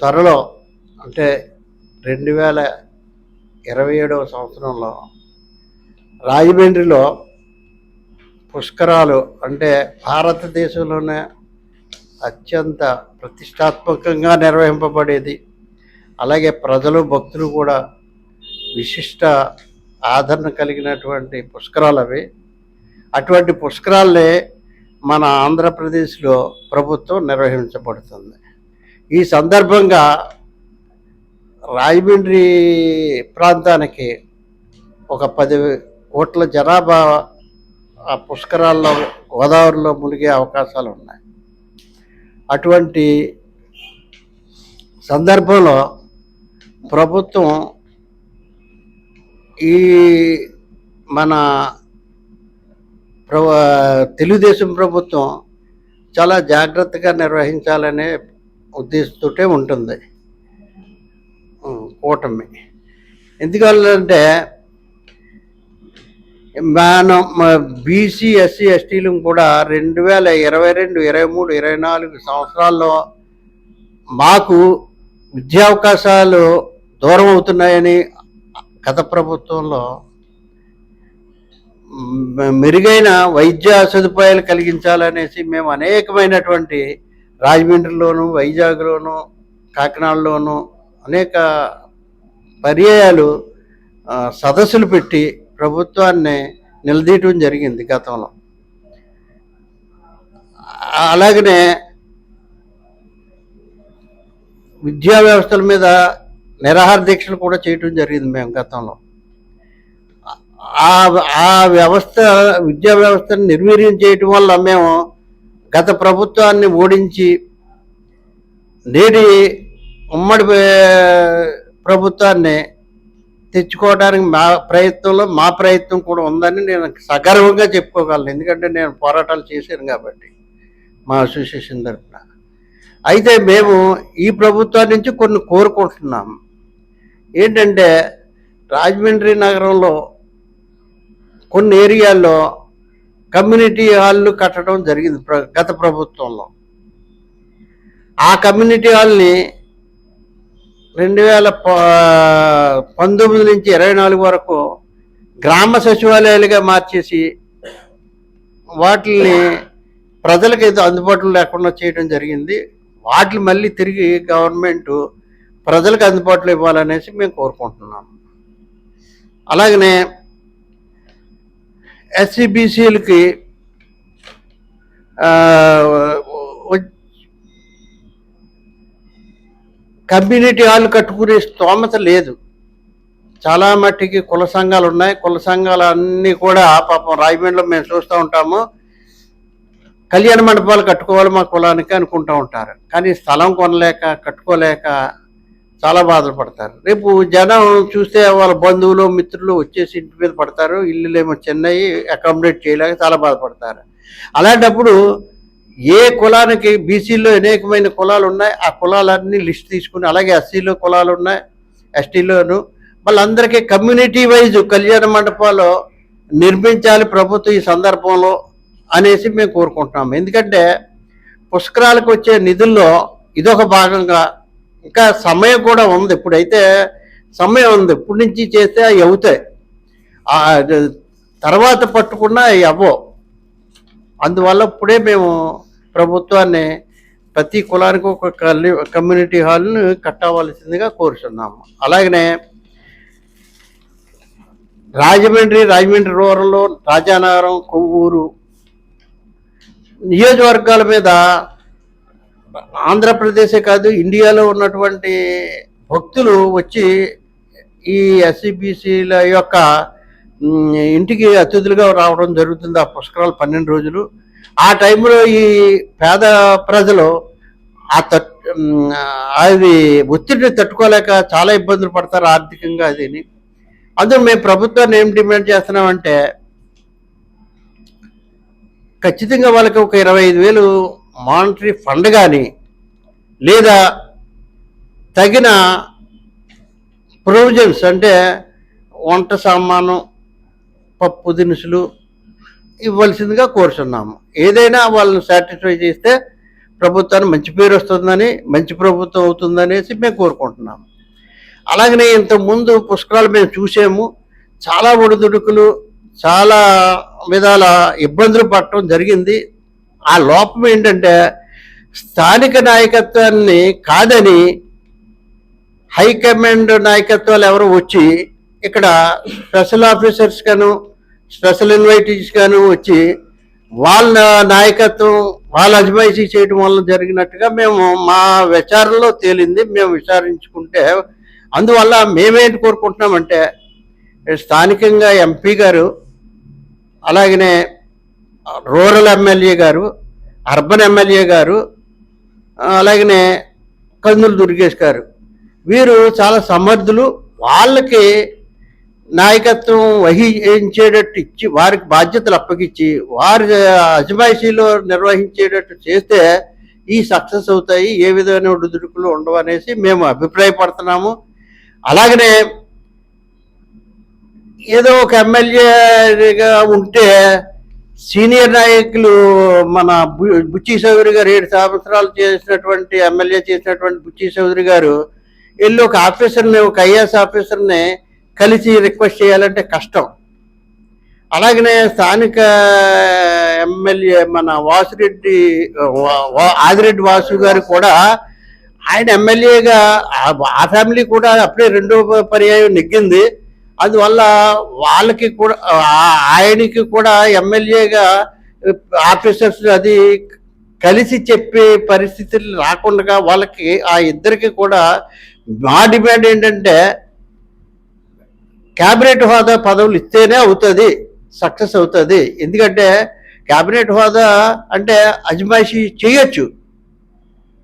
త్వరలో అంటే రెండు వేల ఇరవై ఏడవ సంవత్సరంలో రాజమండ్రిలో పుష్కరాలు అంటే భారతదేశంలోనే అత్యంత ప్రతిష్టాత్మకంగా నిర్వహింపబడేది. అలాగే ప్రజలు భక్తులు కూడా విశిష్ట ఆదరణ కలిగినటువంటి పుష్కరాలు అవి. అటువంటి పుష్కరాలే మన ఆంధ్రప్రదేశ్లో ప్రభుత్వం నిర్వహించబడుతుంది. ఈ సందర్భంగా రాజమండ్రి ప్రాంతానికి ఒక పది కోట్ల జనాభా ఆ పుష్కరాల్లో గోదావరిలో మునిగే అవకాశాలు ఉన్నాయి. అటువంటి సందర్భంలో ప్రభుత్వం ఈ మన ప్ర తెలుగుదేశం ప్రభుత్వం చాలా జాగ్రత్తగా నిర్వహించాలనే ఉద్దేశంతో ఉంటుంది. కూటమి. ఎందుకంటే మనం బీసీ ఎస్సీ ఎస్టీలు కూడా రెండు వేల ఇరవై రెండు ఇరవై మూడు ఇరవై నాలుగు సంవత్సరాల్లో మాకు విద్యావకాశాలు దూరం అవుతున్నాయని గత ప్రభుత్వంలో మెరుగైన వైద్య సదుపాయాలు కలిగించాలనేసి మేము అనేకమైనటువంటి రాజమండ్రిలోను వైజాగ్లోను కాకినాడలోను అనేక పర్యాయాలు సదస్సులు పెట్టి ప్రభుత్వాన్ని నిలదీయటం జరిగింది గతంలో. అలాగనే విద్యా వ్యవస్థల మీద నిరాహార దీక్షలు కూడా చేయటం జరిగింది మేము గతంలో. ఆ ఆ వ్యవస్థ విద్యా వ్యవస్థను నిర్వీర్యం చేయటం వల్ల మేము గత ప్రభుత్వాన్ని ఓడించి నేటి ఉమ్మడి ప్రభుత్వాన్ని తెచ్చుకోవడానికి మా ప్రయత్నంలో మా ప్రయత్నం కూడా ఉందని నేను సగర్వంగా చెప్పుకోగలను. ఎందుకంటే నేను పోరాటాలు చేశాను కాబట్టి మా అసోసియేషన్ తరఫున అయితే మేము ఈ ప్రభుత్వం నుంచి కొన్ని కోరుకుంటున్నాం. ఏంటంటే రాజమండ్రి నగరంలో కొన్ని ఏరియాల్లో కమ్యూనిటీ హాల్లు కట్టడం జరిగింది ప్ర- గత ప్రభుత్వంలో. ఆ కమ్యూనిటీ హాల్ని రెండు వేల ప- పంతొమ్మిది నుంచి ఇరవై నాలుగు వరకు గ్రామ సచివాలయాలుగా మార్చేసి వాటిని ప్రజలకు ఏదో అందుబాటులో లేకుండా చేయడం జరిగింది. వాటిని మళ్ళీ తిరిగి గవర్నమెంట్ ప్రజలకు అందుబాటులో ఇవ్వాలనేసి మేము కోరుకుంటున్నాం. అలాగనే ఎస్సీబీసీలకి కమ్యూనిటీ హాల్ కట్టుకునే స్తోమత లేదు. చాలా మట్టికి కుల సంఘాలు ఉన్నాయి. కుల సంఘాలు అన్నీ కూడా పాపం రాజమండ్రిలో మేము చూస్తూ ఉంటాము. కళ్యాణ మండపాలు కట్టుకోవాలి మా కులానికి అనుకుంటూ ఉంటారు. కానీ స్థలం కొనలేక కట్టుకోలేక చాలా బాధలు పడతారు. రేపు జనం చూస్తే వాళ్ళ బంధువులు మిత్రులు వచ్చేసి ఇంటి మీద పడతారు. ఇల్లులేమో చెన్నై అకామిడేట్ చేయలేక చాలా బాధపడతారు. అలాంటప్పుడు ఏ కులానికి బీసీలో అనేకమైన కులాలు ఉన్నాయి. ఆ కులాలన్నీ లిస్ట్ తీసుకుని అలాగే ఎస్సీలో కులాలు ఉన్నాయి ఎస్టీలోను. వాళ్ళందరికీ కమ్యూనిటీ వైజ్ కళ్యాణ మండపాలు నిర్మించాలి ప్రభుత్వం ఈ సందర్భంలో అనేసి మేము కోరుకుంటున్నాం ఎందుకంటే పుష్కరాలకు వచ్చే నిధుల్లో ఇదొక భాగంగా ఇంకా సమయం కూడా ఉంది. ఇప్పుడైతే సమయం ఉంది. ఇప్పటి నుంచి చేస్తే అవి అవుతాయి. తర్వాత పట్టుకున్నా అవి అవ్వవు. అందువల్ల ఇప్పుడే మేము ప్రభుత్వాన్ని ప్రతి కులానికి ఒక కమ్యూనిటీ హాల్ను కట్టవలసిందిగా కోరుతున్నాము అలాగనే రాజమండ్రి రాజమండ్రి రూరల్లో రాజానగరం కొవ్వూరు నియోజకవర్గాల మీద ఆంధ్రప్రదేశే కాదు ఇండియాలో ఉన్నటువంటి భక్తులు వచ్చి ఈ ఎస్సిబిసిల యొక్క ఇంటికి అతిథులుగా రావడం జరుగుతుంది ఆ పుష్కరాలు పన్నెండు రోజులు. ఆ టైంలో ఈ పేద ప్రజలు ఆ తట్ అది ఒత్తిడిని తట్టుకోలేక చాలా ఇబ్బందులు పడతారు ఆర్థికంగా అదిని. అందులో మేము ప్రభుత్వాన్ని ఏం డిమాండ్ చేస్తున్నామంటే ఖచ్చితంగా వాళ్ళకి ఒక ఇరవై ఐదు వేలు మానిటరీ ఫండ్ కానీ లేదా తగిన ప్రొవిజన్స్ అంటే వంట సామాను పప్పు దినుసులు ఇవ్వాల్సిందిగా కోరుచున్నాము. ఏదైనా వాళ్ళని సాటిస్ఫై చేస్తే ప్రభుత్వానికి మంచి పేరు వస్తుందని మంచి ప్రభుత్వం అవుతుందనేసి మేము కోరుకుంటున్నాము. అలాగనే ఇంతకుముందు పుష్కరాలు మేము చూసాము. చాలా ఒడిదుడుకులు చాలా విధాల ఇబ్బందులు పడటం జరిగింది. ఆ లోపం ఏంటంటే స్థానిక నాయకత్వాన్ని కాదని హైకమాండ్ నాయకత్వాలు ఎవరు వచ్చి ఇక్కడ స్పెషల్ ఆఫీసర్స్ గాను స్పెషల్ ఇన్వైటీస్ గాను వచ్చి వాళ్ళ నాయకత్వం వాళ్ళ అజమాయిషీ చేయడం వల్ల జరిగినట్టుగా మేము మా విచారణలో తేలింది. మేము విచారించుకుంటే అందువల్ల మేమేంటి కోరుకుంటున్నామంటే స్థానికంగా ఎంపీ గారు అలాగనే రూరల్ ఎమ్మెల్యే గారు అర్బన్ ఎమ్మెల్యే గారు అలాగనే కందులు దుర్గేష్ గారు. వీరు చాలా సమర్థులు. వాళ్ళకి నాయకత్వం వహించేటట్టు ఇచ్చి వారికి బాధ్యతలు అప్పగించి వారి అజమాయిషీలో నిర్వహించేటట్టు చేస్తే ఈ సక్సెస్ అవుతాయి ఏ విధమైన ఒడిదుడుకులు ఉండవు అనేసి మేము అభిప్రాయపడుతున్నాము. అలాగనే ఏదో ఒక ఎమ్మెల్యేగా ఉంటే సీనియర్ నాయకులు మన బు- బుచ్చి చౌదరి గారు ఏడు సంవత్సరాలు చేసినటువంటి ఎమ్మెల్యే చేసినటువంటి బుచ్చి చౌదరి గారు వెళ్ళి ఒక ఆఫీసర్ని ఒక ఐఏఎస్ ఆఫీసర్ని కలిసి రిక్వెస్ట్ చేయాలంటే కష్టం. అలాగనే స్థానిక ఎమ్మెల్యే మన వాసిరెడ్డి ఆదిరెడ్డి వాసు గారు కూడా ఆయన ఎమ్మెల్యేగా ఆ ఫ్యామిలీ కూడా అప్పుడే రెండో పర్యాయం నెగ్గింది. అందువల్ల వాళ్ళకి కూడా ఆ- ఆయనకి కూడా ఎమ్మెల్యేగా ఆఫీసర్స్ అది కలిసి చెప్పే పరిస్థితులు రాకుండా వాళ్ళకి ఆ ఇద్దరికి కూడా మా డిమాండ్ ఏంటంటే క్యాబినెట్ హోదా పదవులు ఇస్తేనే అవుతుంది సక్సెస్ అవుతుంది. ఎందుకంటే క్యాబినెట్ హోదా అంటే అజమాయిషీ చేయొచ్చు.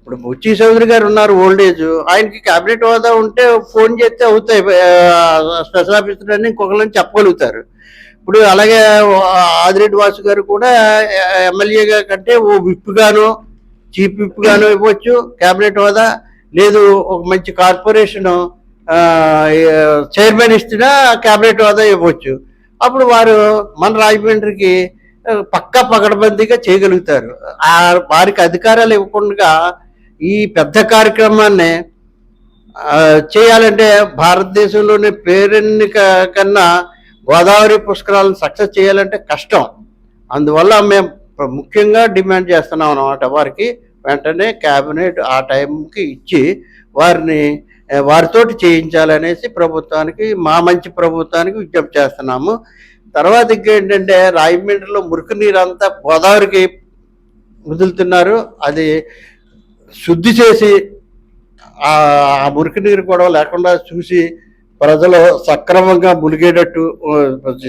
ఇప్పుడు బుచ్చి చౌదరి గారు ఉన్నారు ఓల్డ్ ఏజ్ ఆయనకి క్యాబినెట్ హోదా ఉంటే ఫోన్ చేస్తే అవుతాయి. స్పెషల్ ఆఫీసర్ అని ఇంకొకరిని చెప్పగలుగుతారు. ఇప్పుడు అలాగే ఆదిరెడ్డి వాసు గారు కూడా ఎమ్మెల్యేగా కంటే ఓ విప్ గాను చీఫ్ విప్ గాను ఇవ్వచ్చు క్యాబినెట్ హోదా. లేదు ఒక మంచి కార్పొరేషన్ చైర్మన్ ఇస్తున్నా క్యాబినెట్ హోదా ఇవ్వచ్చు. అప్పుడు వారు మన రాజమండ్రికి పక్కా పకడ్బందీగా చేయగలుగుతారు. వారికి అధికారాలు ఇవ్వకుండా ఈ పెద్ద కార్యక్రమాన్ని చేయాలంటే భారతదేశంలోని పేరెన్నిక కన్నా గోదావరి పుష్కరాలను సక్సెస్ చేయాలంటే కష్టం. అందువల్ల మేము ముఖ్యంగా డిమాండ్ చేస్తున్నాం అన్నమాట వారికి. వెంటనే క్యాబినెట్ ఆ టైంకి ఇచ్చి వారిని ఆ, వారితోటి చేయించాలనేసి ప్రభుత్వానికి మా మంచి ప్రభుత్వానికి విజ్ఞప్తి చేస్తున్నాము. తర్వాత ఇంకేంటంటే రాజమండ్రిలో మురికి నీరు అంతా గోదావరికి వదులుతున్నారు. అది శుద్ధి చేసి ఆ మురికి నీరు కూడా లేకుండా చూసి ప్రజలు సక్రమంగా మునిగేటట్టు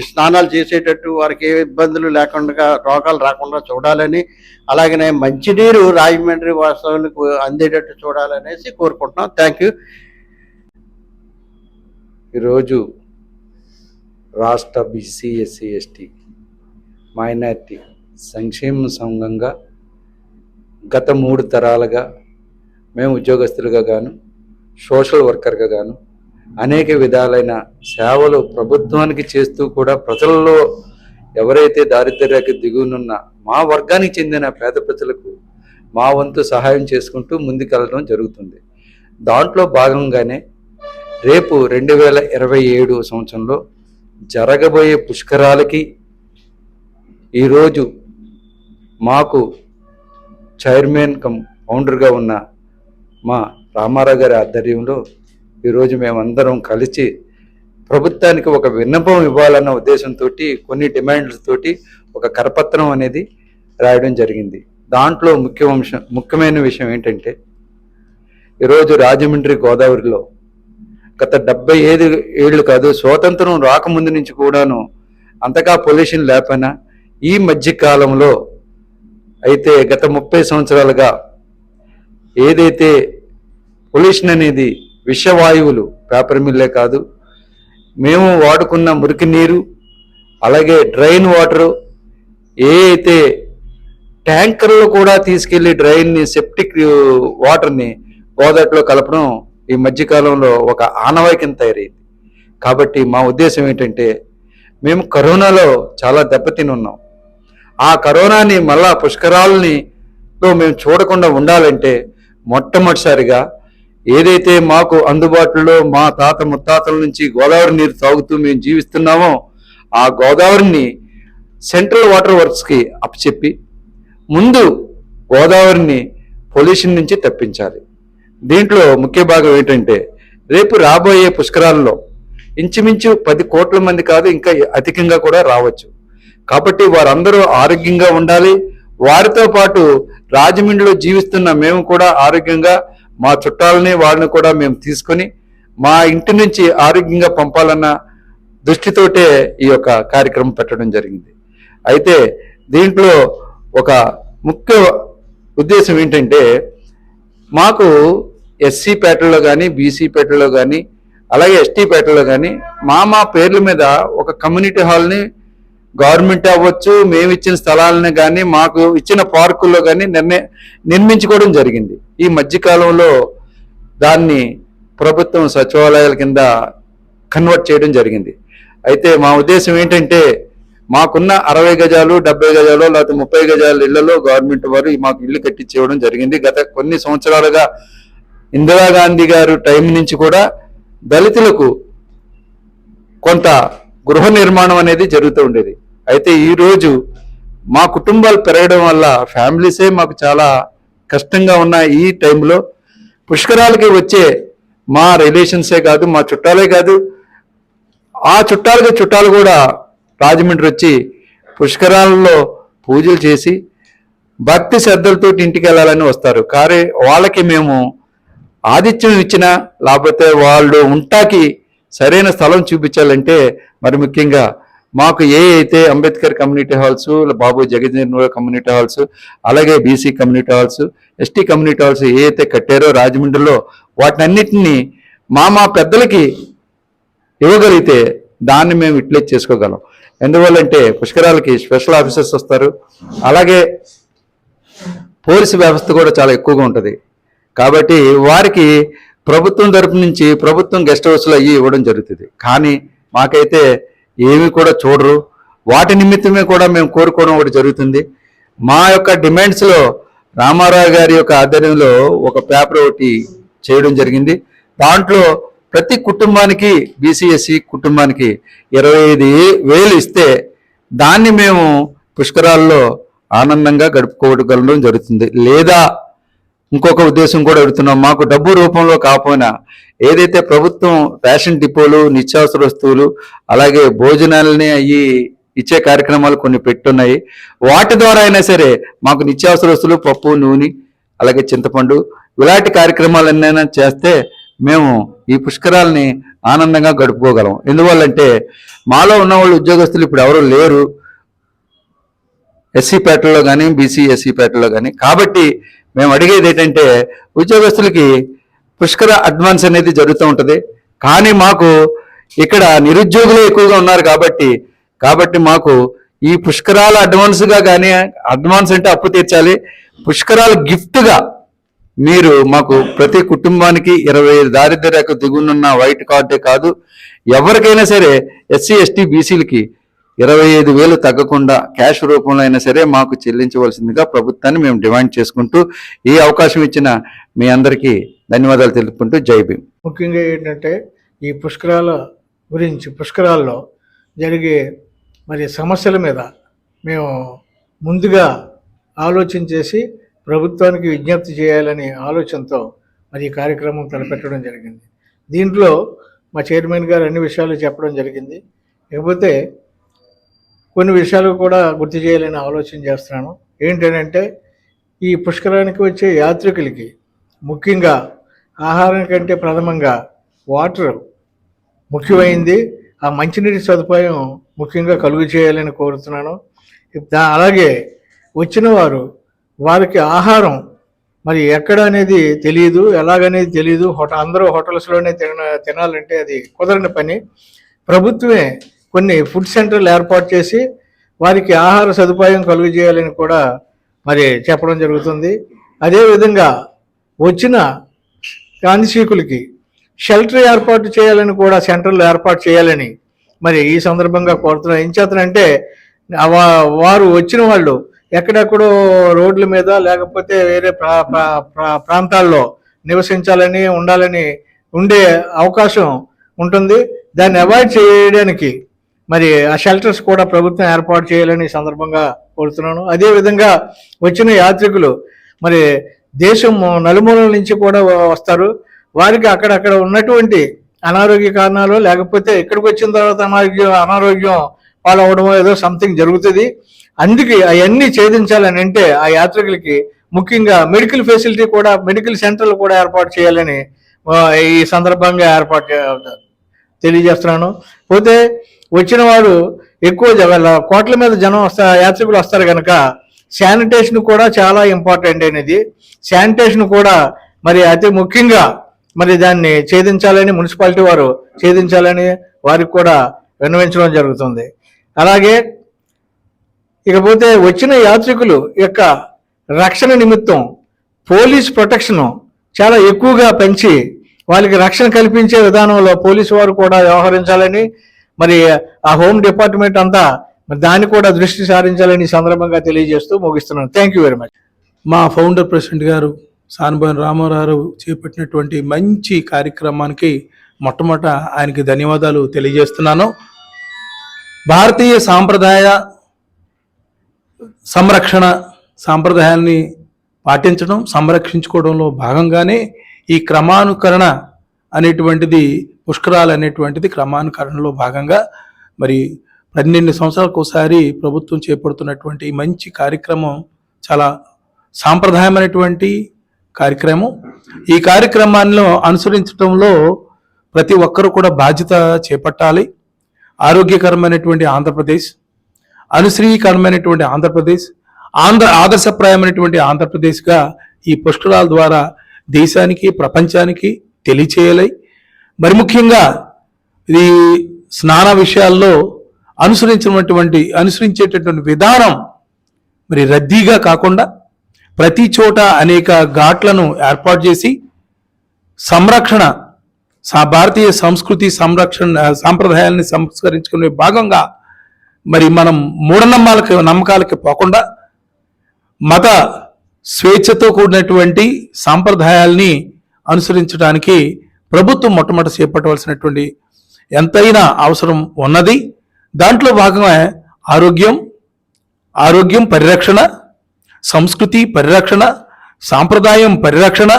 స్నానాలు చేసేటట్టు వారికి ఏ ఇబ్బందులు లేకుండా రోగాలు రాకుండా చూడాలని అలాగనే మంచినీరు రాజమండ్రి వాస్తవానికి అందేటట్టు చూడాలనేసి కోరుకుంటున్నాం. థ్యాంక్ యూ ఈరోజు రాష్ట్ర బీసీ ఎస్సీ ఎస్టీ మైనార్టీ సంక్షేమ సంఘంగా గత మూడు తరాలుగా మేము ఉద్యోగస్తులుగా గాను సోషల్ వర్కర్గా గాను అనేక విధాలైన సేవలు ప్రభుత్వానికి చేస్తూ కూడా ప్రజల్లో ఎవరైతే దారిద్ర్యకి దిగునున్న మా వర్గానికి చెందిన పేద ప్రజలకు మా వంతు సహాయం చేసుకుంటూ ముందుకెళ్ళడం జరుగుతుంది. దాంట్లో భాగంగానే రేపు రెండు వేల ఇరవై ఏడు సంవత్సరంలో జరగబోయే పుష్కరాలకి ఈరోజు మాకు చైర్మన్ కమ్ ఫౌండర్గా ఉన్న మా రామారావు గారి ఆధ్వర్యంలో ఈరోజు మేమందరం కలిసి ప్రభుత్వానికి ఒక విన్నపం ఇవ్వాలన్న ఉద్దేశంతో కొన్ని డిమాండ్లతోటి ఒక కరపత్రం అనేది రాయడం జరిగింది. దాంట్లో ముఖ్య అంశం ముఖ్యమైన విషయం ఏంటంటే ఈరోజు రాజమండ్రి గోదావరిలో గత డెబ్బై ఐదు ఏళ్ళు కాదు స్వాతంత్రం రాకముందు నుంచి కూడాను అంతగా పొల్యూషన్ లేకపోయినా ఈ మధ్య కాలంలో అయితే గత ముప్పై సంవత్సరాలుగా ఏదైతే పొల్యూషన్ అనేది విషవాయువులు పేపర్ మిల్లే కాదు మేము వాడుకున్న మురికి నీరు అలాగే డ్రైన్ వాటరు ఏ అయితే ట్యాంకర్లు కూడా తీసుకెళ్ళి డ్రైన్ని సెప్టిక్ వాటర్ని గోదాట్లో కలపడం ఈ మధ్యకాలంలో ఒక ఆనవాయికం తయారైంది. కాబట్టి మా ఉద్దేశం ఏంటంటే మేము కరోనాలో చాలా దెబ్బతిని ఉన్నాం. ఆ కరోనాని మళ్ళా పుష్కరాలని లో మేము చూడకుండా ఉండాలంటే మొట్టమొదటిసారిగా ఏదైతే మాకు అందుబాటులో మా తాత ముత్తాతల నుంచి గోదావరి నీరు తాగుతూ మేము జీవిస్తున్నామో ఆ గోదావరిని సెంట్రల్ వాటర్ వర్క్స్కి అప్పచెప్పి ముందు గోదావరిని పొల్యూషన్ నుంచి తప్పించాలి. దీంట్లో ముఖ్య భాగం ఏంటంటే రేపు రాబోయే పుష్కరాల్లో ఇంచుమించు పది కోట్ల మంది కాదు ఇంకా అధికంగా కూడా రావచ్చు. కాబట్టి వారందరూ ఆరోగ్యంగా ఉండాలి. వారితో పాటు రాజమండ్రిలో జీవిస్తున్న మేము కూడా ఆరోగ్యంగా మా చుట్టాలని వాళ్ళని కూడా మేము తీసుకొని మా ఇంటి నుంచి ఆరోగ్యంగా పంపాలన్న దృష్టితోటే ఈ యొక్క కార్యక్రమం పెట్టడం జరిగింది. అయితే దీంట్లో ఒక ముఖ్య ఉద్దేశం ఏంటంటే మాకు ఎస్సీ పేటలో కానీ బీసీ పేటలో కానీ అలాగే ఎస్టీ పేటలో కానీ మా మా పేర్ల మీద ఒక కమ్యూనిటీ హాల్ని గవర్నమెంట్ అవ్వచ్చు మేము ఇచ్చిన స్థలాలను కానీ మాకు ఇచ్చిన పార్కుల్లో కానీ నిర్ణయ నిర్మించుకోవడం జరిగింది. ఈ మధ్యకాలంలో దాన్ని ప్రభుత్వం సచివాలయాల కింద కన్వర్ట్ చేయడం జరిగింది. అయితే మా ఉద్దేశం ఏంటంటే మాకున్న అరవై గజాలు డెబ్బై గజాలు లేకపోతే ముప్పై గజాల ఇళ్ళలో గవర్నమెంట్ వారు మాకు ఇల్లు కట్టించేయడం జరిగింది. గత కొన్ని సంవత్సరాలుగా ఇందిరాగాంధీ గారు టైం నుంచి కూడా దళితులకు కొంత గృహ నిర్మాణం అనేది జరుగుతూ ఉండేది. అయితే ఈరోజు మా కుటుంబాలు పెరగడం వల్ల ఫ్యామిలీసే మాకు చాలా కష్టంగా ఉన్న ఈ టైంలో పుష్కరాలకి వచ్చే మా రిలేషన్సే కాదు మా చుట్టాలే కాదు ఆ చుట్టాలకి చుట్టాలు కూడా రాజమండ్రి వచ్చి పుష్కరాలలో పూజలు చేసి భక్తి శ్రద్ధలతో ఇంటికి వెళ్ళాలని వస్తారు. కానీ వాళ్ళకి మేము ఆతిథ్యం ఇచ్చినా లేకపోతే వాళ్ళు ఉంటాకి సరైన స్థలం చూపించాలంటే మరి ముఖ్యంగా మాకు ఏ అయితే Ambedkar community halls Babu Jagjivan community halls అలాగే BC community halls ST community halls ఏ అయితే కట్టారో రాజమండ్రిలో వాటినన్నిటిని మా మా పెద్దలకి ఇవ్వగలిగితే దాన్ని మేము యూటిలైజ్ చేసుకోగలం. ఎందువల్లంటే పుష్కరాలకి స్పెషల్ ఆఫీసర్స్ వస్తారు. అలాగే పోలీసు వ్యవస్థ కూడా చాలా ఎక్కువగా ఉంటుంది. కాబట్టి వారికి ప్రభుత్వం తరపు నుంచి ప్రభుత్వం గెస్ట్ హౌస్లో అవి ఇవ్వడం జరుగుతుంది. కానీ మాకైతే ఏమి కూడా చూడరు. వాటి నిమిత్తమే కూడా మేము కోరుకోవడం ఒకటి జరుగుతుంది. మా యొక్క డిమాండ్స్లో రామారావు గారి యొక్క ఆధ్వర్యంలో ఒక పేపర్ ఒకటి చేయడం జరిగింది. దాంట్లో ప్రతి కుటుంబానికి బీసీఎస్సి కుటుంబానికి ఇరవై ఐదు వేలు ఇస్తే దాన్ని మేము పుష్కరాల్లో ఆనందంగా గడుపుకోవడం జరుగుతుంది. లేదా ఇంకొక ఉద్దేశం కూడా అడుగుతున్నాం. మాకు డబ్బు రూపంలో కాకపోయినా ఏదైతే ప్రభుత్వం రేషన్ డిపోలు నిత్యావసర వస్తువులు అలాగే భోజనాలని అయ్యి ఇచ్చే కార్యక్రమాలు కొన్ని పెట్టున్నాయి. వాటి ద్వారా అయినా సరే మాకు నిత్యావసర వస్తువులు పప్పు నూనె అలాగే చింతపండు ఇలాంటి కార్యక్రమాలు ఎన్నైనా చేస్తే మేము ఈ పుష్కరాలని ఆనందంగా గడుపుకోగలం. ఎందువల్లంటే మాలో ఉన్న వాళ్ళు ఉద్యోగస్తులు ఇప్పుడు ఎవరు లేరు. ఎస్సీ పేటలో కానీ బీసీ ఎస్సీ పేటలో కానీ కాబట్టి మేము అడిగేది ఏంటంటే ఉద్యోగస్తులకి పుష్కర అడ్వాన్స్ అనేది జరుగుతూ ఉంటుంది. కానీ మాకు ఇక్కడ నిరుద్యోగులు ఎక్కువగా ఉన్నారు కాబట్టి కాబట్టి మాకు ఈ పుష్కరాల అడ్వాన్స్గా కానీ అడ్వాన్స్ అంటే అప్పు తీర్చాలి. పుష్కరాల గిఫ్ట్గా మీరు మాకు ప్రతి కుటుంబానికి ఇరవై ఐదు దారిద్ర్య రేఖ దిగునున్న వైట్ కార్డే కాదు. ఎవరికైనా సరే ఎస్సీ ఎస్టీ బీసీలకి ఇరవై ఐదు వేలు తగ్గకుండా క్యాష్ రూపంలో అయినా సరే మాకు చెల్లించవలసిందిగా ప్రభుత్వాన్ని మేము డిమాండ్ చేసుకుంటూ ఈ అవకాశం ఇచ్చిన మీ అందరికీ ధన్యవాదాలు తెలుపుకుంటూ జై భీమ్. ముఖ్యంగా ఏంటంటే ఈ పుష్కరాల గురించి పుష్కరాల్లో జరిగే మరి సమస్యల మీద మేము ముందుగా ఆలోచన చేసి ప్రభుత్వానికి విజ్ఞప్తి చేయాలనే ఆలోచనతో మరి ఈ కార్యక్రమం తలపెట్టడం జరిగింది. దీంట్లో మా చైర్మన్ గారు అన్ని విషయాలు చెప్పడం జరిగింది. ఇకపోతే కొన్ని విషయాలు కూడా గుర్తు చేయాలని ఆలోచన చేస్తున్నాను. ఏంటంటే ఈ పుష్కరానికి వచ్చే యాత్రికులకి ముఖ్యంగా ఆహారం కంటే ప్రథమంగా వాటర్ ముఖ్యమైంది. ఆ మంచినీటి సదుపాయం ముఖ్యంగా కలుగు చేయాలని కోరుతున్నాను. దా- అలాగే వచ్చిన వారు వారికి ఆహారం మరి ఎక్కడ అనేది తెలియదు ఎలాగనేది తెలియదు హోట అందరూ హోటల్స్లోనే తిన తినాలంటే అది కుదరని పని. ప్రభుత్వమే కొన్ని ఫుడ్ సెంటర్లు ఏర్పాటు చేసి వారికి ఆహార సదుపాయం కలుగు చేయాలని కూడా మరి చెప్పడం జరుగుతుంది. అదేవిధంగా వచ్చిన గాంధీశీకులకి షెల్టర్ ఏర్పాటు చేయాలని కూడా సెంటర్లు ఏర్పాటు చేయాలని మరి ఈ సందర్భంగా కోరుతున్నాం. ఏం చేతనంటే వారు వచ్చిన వాళ్ళు ఎక్కడెక్కడో రోడ్ల మీద లేకపోతే వేరే ప్రా- ప్రా- ప్రాంతాల్లో నివసించాలని ఉండాలని ఉండే అవకాశం ఉంటుంది. దాన్ని అవాయిడ్ చేయడానికి మరి ఆ షెల్టర్స్ కూడా ప్రభుత్వం ఏర్పాటు చేయాలని సందర్భంగా కోరుతున్నాను. అదేవిధంగా వచ్చిన యాత్రికులు మరి దేశం నలుమూలల నుంచి కూడా వస్తారు. వారికి అక్కడక్కడ ఉన్నటువంటి అనారోగ్య కారణాలు లేకపోతే ఇక్కడికి వచ్చిన తర్వాత అనారోగ్యం అనారోగ్యం పాలవడమో ఏదో సంథింగ్ జరుగుతుంది. అందుకే అవన్నీ ఛేదించాలని అంటే ఆ యాత్రికులకి ముఖ్యంగా మెడికల్ ఫెసిలిటీ కూడా మెడికల్ సెంటర్లు కూడా ఏర్పాటు చేయాలని ఈ సందర్భంగా ఏర్పాటు తెలియజేస్తున్నాను. పోతే వచ్చిన వారు ఎక్కువ కోట్ల మీద జనం వస్తా యాత్రికులు వస్తారు కనుక శానిటేషన్ కూడా చాలా ఇంపార్టెంట్ అనేది శానిటేషన్ కూడా మరి అతి ముఖ్యంగా మరి దాన్ని ఛేదించాలని మున్సిపాలిటీ వారు ఛేదించాలని వారికి కూడా విన్నవించడం జరుగుతుంది. అలాగే ఇకపోతే వచ్చిన యాత్రికులు యొక్క రక్షణ నిమిత్తం పోలీస్ ప్రొటెక్షన్ చాలా ఎక్కువగా పెంచి వాళ్ళకి రక్షణ కల్పించే విధానంలో పోలీసు వారు కూడా వ్యవహరించాలని మరి ఆ హోమ్ డిపార్ట్మెంట్ అంతా మరి దాన్ని కూడా దృష్టి సారించాలని సందర్భంగా తెలియజేస్తూ ముగిస్తున్నాను. థ్యాంక్ యూ వెరీ మచ్ మా ఫౌండర్ ప్రెసిడెంట్ గారు సానుభవన్ రామారావు చేపట్టినటువంటి మంచి కార్యక్రమానికి మొట్టమొదట ఆయనకి ధన్యవాదాలు తెలియజేస్తున్నాను. భారతీయ సాంప్రదాయ సంరక్షణ సాంప్రదాయాన్ని పాటించడం సంరక్షించుకోవడంలో భాగంగానే ఈ క్రమానుకరణ అనేటువంటిది పుష్కరాలు అనేటువంటిది క్రమానుకరణలో భాగంగా మరి పన్నెండు సంవత్సరాలకు ఒకసారి ప్రభుత్వం చేపడుతున్నటువంటి మంచి కార్యక్రమం చాలా సాంప్రదాయమైనటువంటి కార్యక్రమం. ఈ కార్యక్రమాన్ని అనుసరించడంలో ప్రతి ఒక్కరూ కూడా బాధ్యత చేపట్టాలి. ఆరోగ్యకరమైనటువంటి ఆంధ్రప్రదేశ్ అనుశ్రీకరమైనటువంటి ఆంధ్రప్రదేశ్ ఆంధ్ర ఆదర్శప్రాయమైనటువంటి ఆంధ్రప్రదేశ్గా ఈ పుష్కరాల ద్వారా దేశానికి ప్రపంచానికి తెలియచేయాలి. మరి ముఖ్యంగా ఇది స్నాన విషయాల్లో అనుసరించినటువంటి అనుసరించేటటువంటి విధానం మరి రద్దీగా కాకుండా ప్రతి చోట అనేక ఘాట్లను ఏర్పాటు చేసి సంరక్షణ సా భారతీయ సంస్కృతి సంరక్షణ సాంప్రదాయాన్ని సంస్కరించుకునే భాగంగా మరి మనం మూఢనమ్మాలకి నమ్మకాలకి పోకుండా మత స్వేచ్ఛతో కూడినటువంటి సాంప్రదాయాల్ని అనుసరించడానికి ప్రభుత్వం మొట్టమొదటి చేపట్టవలసినటువంటి ఎంతైనా అవసరం ఉన్నది. దాంట్లో భాగంగా ఆరోగ్యం ఆరోగ్యం పరిరక్షణ సంస్కృతి పరిరక్షణ సాంప్రదాయం పరిరక్షణ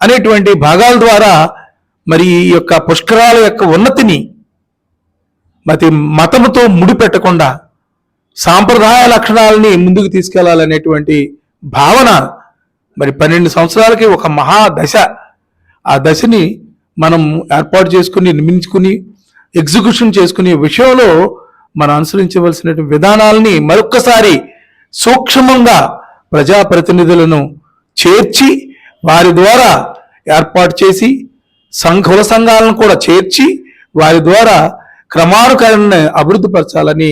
అనేటువంటి భాగాల ద్వారా మరి ఈ యొక్క పుష్కరాల యొక్క ఉన్నతిని మరి మతముతో ముడిపెట్టకుండా సాంప్రదాయ లక్షణాలని ముందుకు తీసుకెళ్ళాలనేటువంటి భావన మరి పన్నెండు సంవత్సరాలకి ఒక మహా దశ. ఆ దశని మనం ఏర్పాటు చేసుకుని నిర్మించుకుని ఎగ్జిక్యూషన్ చేసుకునే విషయంలో మనం అనుసరించవలసిన విధానాలని మరొక్కసారి సూక్ష్మంగా ప్రజాప్రతినిధులను చేర్చి వారి ద్వారా ఏర్పాటు చేసి సంఘుల సంఘాలను కూడా చేర్చి వారి ద్వారా క్రమానుకరణ అభివృద్ధి పరచాలని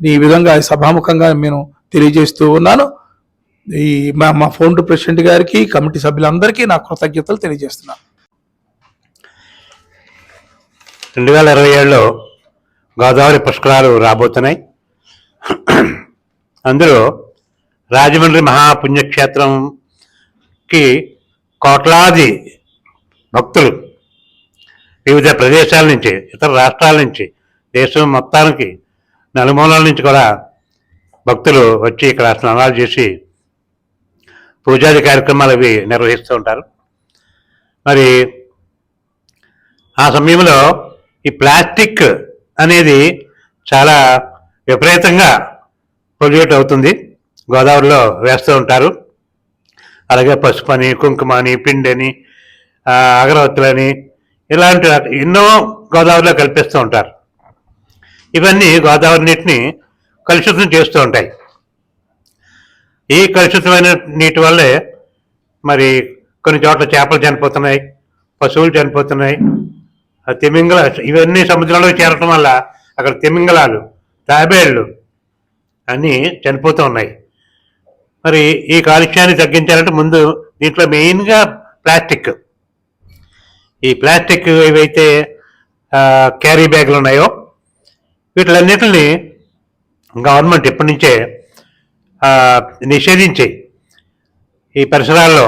ఈ విధంగా సభాముఖంగా నేను తెలియజేస్తూ ఉన్నాను. ఈ మా మా ఫోన్ టు ప్రెసిడెంట్ గారికి కమిటీ సభ్యులందరికీ నా కృతజ్ఞతలు తెలియజేస్తున్నాను. రెండు వేల ఇరవై ఏడులో గోదావరి పుష్కరాలు రాబోతున్నాయి. అందులో రాజమండ్రి మహాపుణ్యక్షేత్రంకి కోట్లాది భక్తులు వివిధ ప్రదేశాల నుంచి ఇతర రాష్ట్రాల నుంచి దేశం మొత్తానికి నలుమూలల నుంచి కూడా భక్తులు వచ్చి ఇక్కడ స్నానాలు చేసి పూజాది కార్యక్రమాలు అవి నిర్వహిస్తూ ఉంటారు. మరి ఆ సమయంలో ఈ ప్లాస్టిక్ అనేది చాలా విపరీతంగా పొల్యూట్ అవుతుంది. గోదావరిలో వేస్తూ ఉంటారు. అలాగే పసుపు అని కుంకుమ అని పిండి అని అగరవత్తులని ఇలాంటి ఎన్నో గోదావరిలో కల్పిస్తూ ఉంటారు. ఇవన్నీ గోదావరి నీటిని కలుషితం చేస్తూ ఉంటాయి. ఈ కలుషితమైన నీటి వల్లే మరి కొన్ని చోట్ల చేపలు చనిపోతున్నాయి పశువులు చనిపోతున్నాయి ఆ తిమింగల ఇవన్నీ సముద్రంలో చేరటం వల్ల అక్కడ తిమింగలాలు తాబేళ్ళు అన్నీ చనిపోతూ ఉన్నాయి. మరి ఈ కాలుష్యాన్ని తగ్గించాలంటే ముందు దీంట్లో మెయిన్గా ప్లాస్టిక్. ఈ ప్లాస్టిక్ ఏవైతే క్యారీ బ్యాగులు ఉన్నాయో వీటిలన్నిటిని గవర్నమెంట్ ఇప్పటి నుంచే నిషేధించి ఈ పరిసరాల్లో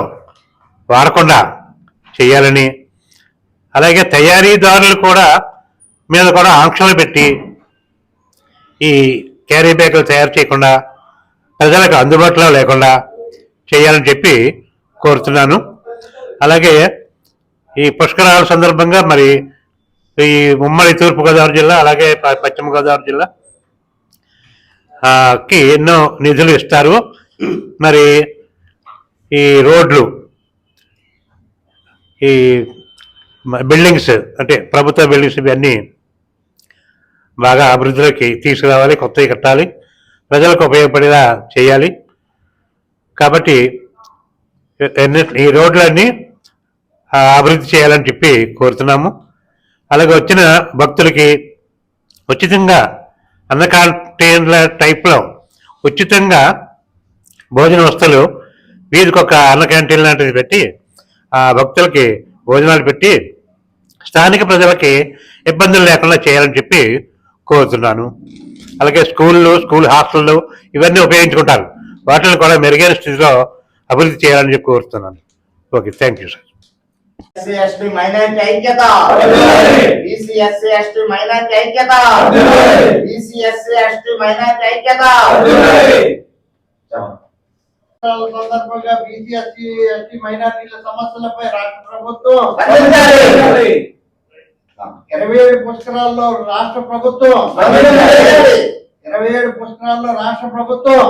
వాడకుండా చేయాలని అలాగే తయారీదారులు కూడా మీద కూడా ఆంక్షలు పెట్టి ఈ క్యారీ బ్యాగులు తయారు చేయకుండా ప్రజలకు అందుబాటులో లేకుండా చేయాలని చెప్పి కోరుతున్నాను. అలాగే ఈ పుష్కరాల సందర్భంగా మరి ఈ ఉమ్మడి తూర్పుగోదావరి జిల్లా అలాగే ప- పశ్చిమ గోదావరి జిల్లా కి ఎన్నో నిధులు ఇస్తారు. మరి ఈ రోడ్లు ఈ బిల్డింగ్స్ అంటే ప్రభుత్వ బిల్డింగ్స్ ఇవన్నీ బాగా అభివృద్ధిలోకి తీసుకురావాలి కొత్తవి కట్టాలి ప్రజలకు ఉపయోగపడేలా చేయాలి. కాబట్టి ఈ రోడ్లన్నీ అభివృద్ధి చేయాలని చెప్పి కోరుతున్నాము. అలాగే వచ్చిన భక్తులకి ఉచితంగా అన్న క్యాంటీన్ల టైప్లో ఉచితంగా భోజన వస్తువులు వీధికి ఒక అన్న క్యాంటీన్ లాంటిది పెట్టి ఆ భక్తులకి భోజనాలు పెట్టి స్థానిక ప్రజలకి ఇబ్బందులు లేకుండా చేయాలని చెప్పి కోరుతున్నాను. అలాగే స్కూళ్ళు స్కూల్ హాస్టళ్ళు ఇవన్నీ ఉపయోగించుకుంటారు. వాటిని కూడా మెరుగైన స్థితిలో అభివృద్ధి చేయాలని చెప్పి కోరుతున్నాను. Okay thank you sir. SC ST minority ఐక్యత! బీసీ ఎస్సీ ఎస్టీ మైనార్టీ ఐక్యత! బీసీ ఎస్సీ ఎస్టీ మైనార్టీ ఐక్యత! సందర్భంగా బీసీ ఎస్సీ ఎస్టీ మైనార్టీల సమస్యలపై రాష్ట్ర ప్రభుత్వం. ఇరవై ఏడు పుస్తకాల్లో రాష్ట్ర ప్రభుత్వం. ఇరవై ఏడు పుస్తకాల్లో రాష్ట్ర ప్రభుత్వం.